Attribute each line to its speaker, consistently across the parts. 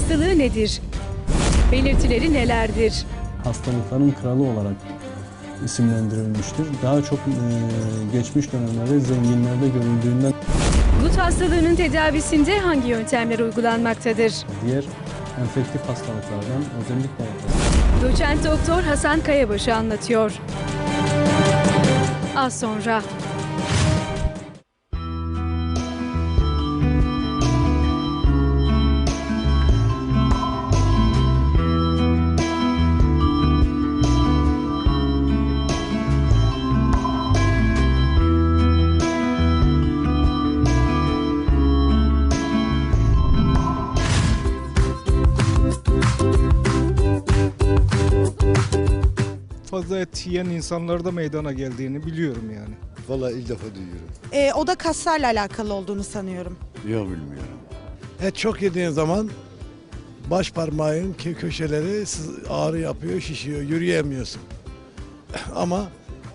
Speaker 1: hastalığı nedir? Belirtileri nelerdir?
Speaker 2: hastalıkların kralı olarak isimlendirilmiştir. Daha çok e, geçmiş dönemlerde zenginlerde görüldüğünden
Speaker 1: Gut hastalığının tedavisinde hangi yöntemler uygulanmaktadır?
Speaker 2: diğer enfektif hastalıklardan özellikle
Speaker 1: Doçent Doktor Hasan Kayabaşı anlatıyor. Az sonra.
Speaker 3: Fazla et yiyen insanlarda meydana geldiğini biliyorum yani.
Speaker 4: Vallahi ilk defa duyuyorum.
Speaker 5: Ee, o da kaslarla alakalı olduğunu sanıyorum.
Speaker 4: Yok bilmiyorum.
Speaker 6: Et çok yediğin zaman baş parmağın kö- köşeleri sız- ağrı yapıyor, şişiyor, yürüyemiyorsun. Ama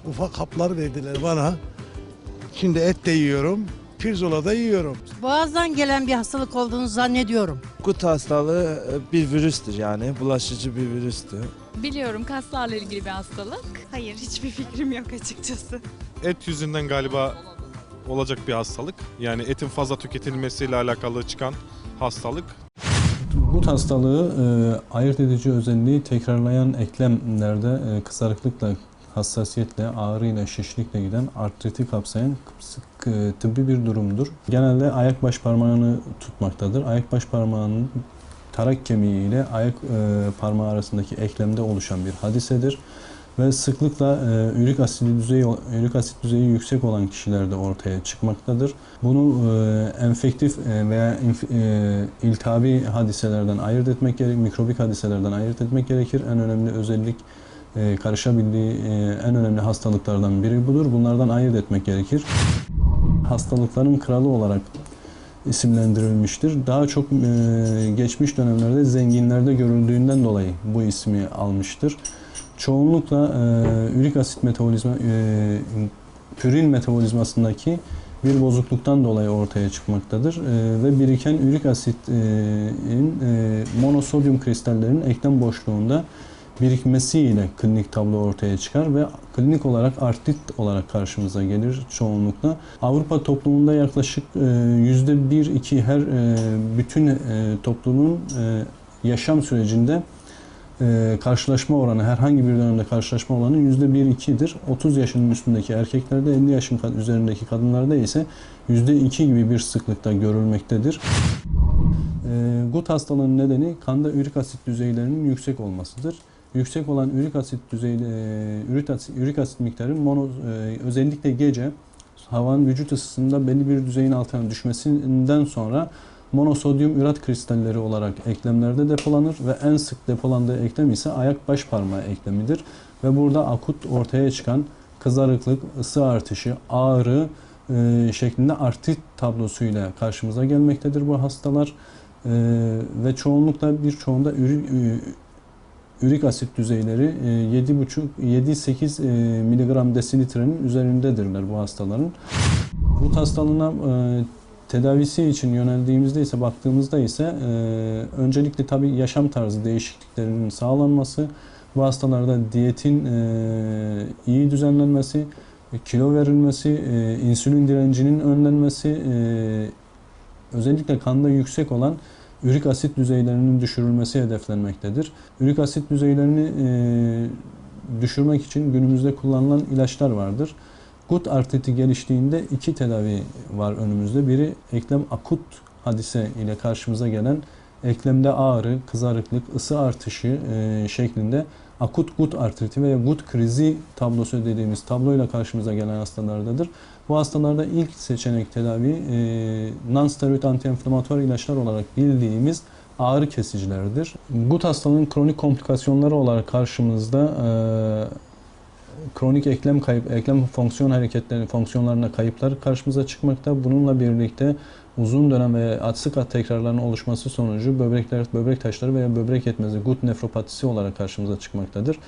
Speaker 6: ufak haplar verdiler bana. Şimdi et de yiyorum, pirzola da yiyorum.
Speaker 7: Boğazdan gelen bir hastalık olduğunu zannediyorum.
Speaker 8: Gut hastalığı e, bir virüstür yani bulaşıcı bir virüstür.
Speaker 9: Biliyorum kaslarla ilgili bir hastalık.
Speaker 5: Hayır, hiçbir fikrim yok açıkçası.
Speaker 10: et yüzünden galiba olacak bir hastalık. Yani etin fazla tüketilmesiyle alakalı çıkan hastalık.
Speaker 2: Gut hastalığı e, ayırt edici özelliği tekrarlayan eklemlerde e, kızarıklıkla, hassasiyetle, ağrıyla, şişlikle giden artriti kapsayan sık e, tıbbi bir durumdur. Genelde ayak baş parmağını tutmaktadır. Ayak baş parmağının tarak kemiği ile ayak e, parmağı arasındaki eklemde oluşan bir hadisedir ve sıklıkla e, ürik asit düzeyi ürik asit düzeyi yüksek olan kişilerde ortaya çıkmaktadır. Bunu e, enfektif e, veya inf- e, iltihabi hadiselerden ayırt etmek gerekir, mikrobik hadiselerden ayırt etmek gerekir. En önemli özellik e, karışabildiği e, en önemli hastalıklardan biri budur. Bunlardan ayırt etmek gerekir. Hastalıkların kralı olarak isimlendirilmiştir. Daha çok e, geçmiş dönemlerde zenginlerde görüldüğünden dolayı bu ismi almıştır. Çoğunlukla e, ürik asit metabolizma, e, pürin metabolizmasındaki bir bozukluktan dolayı ortaya çıkmaktadır. E, ve biriken ürik asitin e, monosodyum kristallerinin eklem boşluğunda birikmesiyle klinik tablo ortaya çıkar ve klinik olarak artrit olarak karşımıza gelir çoğunlukla. Avrupa toplumunda yaklaşık e, yüzde bir iki her e, bütün e, toplumun e, yaşam sürecinde e, karşılaşma oranı herhangi bir dönemde karşılaşma oranı yüzde bir ikidir. 30 yaşının üstündeki erkeklerde 50 yaşın üzerindeki kadınlarda ise yüzde iki gibi bir sıklıkta görülmektedir. E, gut hastalığının nedeni kanda ürik asit düzeylerinin yüksek olmasıdır. Yüksek olan ürik asit düzeyi, e, ürik asit, miktarı mono, e, özellikle gece havanın vücut ısısında belli bir düzeyin altına düşmesinden sonra monosodyum ürat kristalleri olarak eklemlerde depolanır ve en sık depolandığı eklem ise ayak baş parmağı eklemidir. Ve burada akut ortaya çıkan kızarıklık, ısı artışı, ağrı e, şeklinde artrit tablosuyla karşımıza gelmektedir bu hastalar. E, ve çoğunlukla birçoğunda ürik, ürik asit düzeyleri e, 7,5 7-8 e, miligram desilitrenin üzerindedirler bu hastaların. Bu hastalığına e, tedavisi için yöneldiğimizde ise baktığımızda ise e, öncelikle tabii yaşam tarzı değişikliklerinin sağlanması, bu hastalarda diyetin e, iyi düzenlenmesi, kilo verilmesi, insülin direncinin önlenmesi, özellikle kanda yüksek olan ürik asit düzeylerinin düşürülmesi hedeflenmektedir. Ürik asit düzeylerini e, düşürmek için günümüzde kullanılan ilaçlar vardır. Gut artriti geliştiğinde iki tedavi var önümüzde. Biri eklem akut hadise ile karşımıza gelen eklemde ağrı, kızarıklık, ısı artışı e, şeklinde akut gut artriti veya gut krizi tablosu dediğimiz tabloyla karşımıza gelen hastalardadır. Bu hastalarda ilk seçenek tedavi e, non-steroid antiinflamatuar ilaçlar olarak bildiğimiz ağrı kesicilerdir. Gut hastalığının kronik komplikasyonları olarak karşımızda e, kronik eklem kayıp, eklem fonksiyon hareketleri, fonksiyonlarına kayıplar karşımıza çıkmakta. Bununla birlikte uzun dönem ve sık at tekrarlarının oluşması sonucu böbrekler, böbrek taşları veya böbrek yetmezliği, gut nefropatisi olarak karşımıza çıkmaktadır.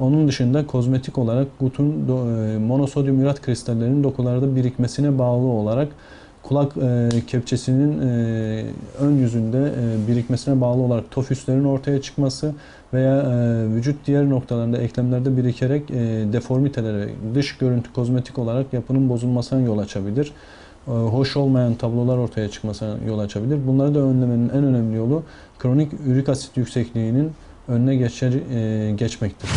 Speaker 2: Onun dışında kozmetik olarak gutun e, monosodyum ürat kristallerinin dokularda birikmesine bağlı olarak kulak e, kepçesinin e, ön yüzünde e, birikmesine bağlı olarak tofüslerin ortaya çıkması veya e, vücut diğer noktalarında eklemlerde birikerek e, deformitelere, dış görüntü kozmetik olarak yapının bozulmasına yol açabilir. E, hoş olmayan tablolar ortaya çıkmasına yol açabilir. Bunları da önlemenin en önemli yolu kronik ürik asit yüksekliğinin önüne geçer, e, geçmektir.